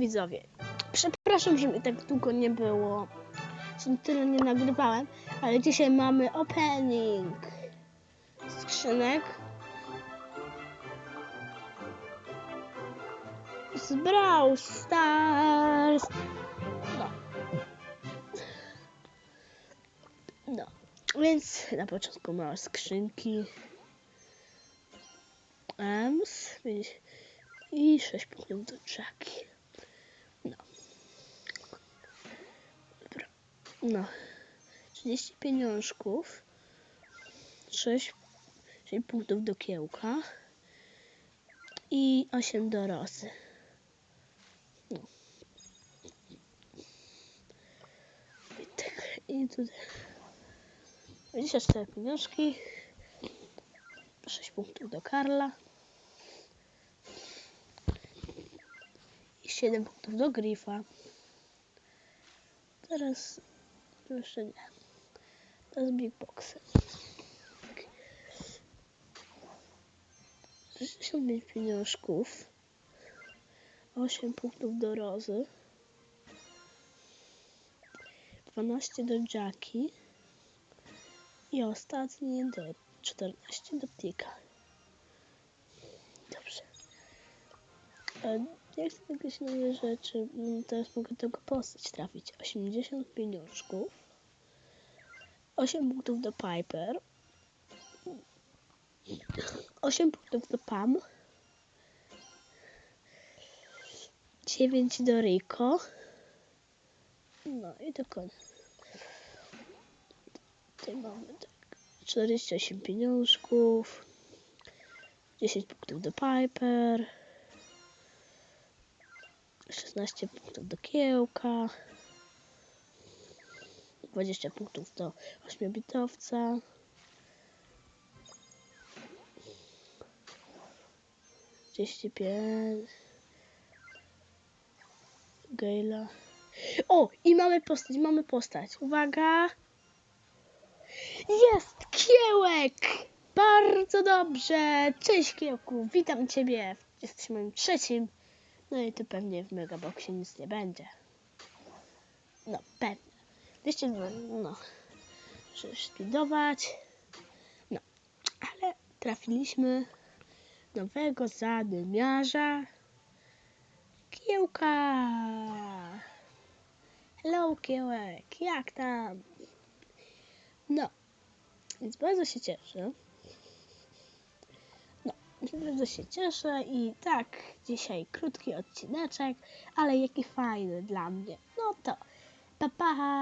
widzowie, przepraszam, że mi tak długo nie było, że tyle nie nagrywałem, ale dzisiaj mamy opening skrzynek z Brawl Stars. No. No, więc na początku małe skrzynki. Ems i 6 punktów do czaki. No. Dobra. No. 30 pieniążków. 6, 6 punktów do kiełka. I 8 do rosy. No. I tak. I tutaj. 24 pieniążki. 6 punktów do Karla. I 7 punktów do Grifa. Teraz jeszcze nie. Teraz Big Boxy. 65 pieniążków. 8 punktów do Rozy. 12 do Jackie. I ostatni do 14 do Tika. Dobrze. Jak chcę jakieś nowe rzeczy, mm, teraz mogę tylko postać trafić. 80 pieniążków. 8 punktów do Piper. 8 punktów do Pam. 9 do Rico. No i do końca. Mamy tak 48 pieniążków. 10 punktów do Piper. 16 punktów do kiełka. 20 punktów do 8-bitowca. Trzydzieści pięć. Gejla. O! I mamy postać, mamy postać. Uwaga! Jest kiełek! Bardzo dobrze! Cześć kiełku, witam ciebie. Jesteś moim trzecim. No i tu pewnie w Megaboxie nic nie będzie. No, pewnie. 202, no. Muszę speedować. No, ale trafiliśmy nowego zadymiarza. Kiełka! Hello, kiełek, jak tam? No, więc bardzo się cieszę. Bardzo się cieszę i tak, dzisiaj krótki odcineczek, ale jaki fajny dla mnie. No to, pa pa!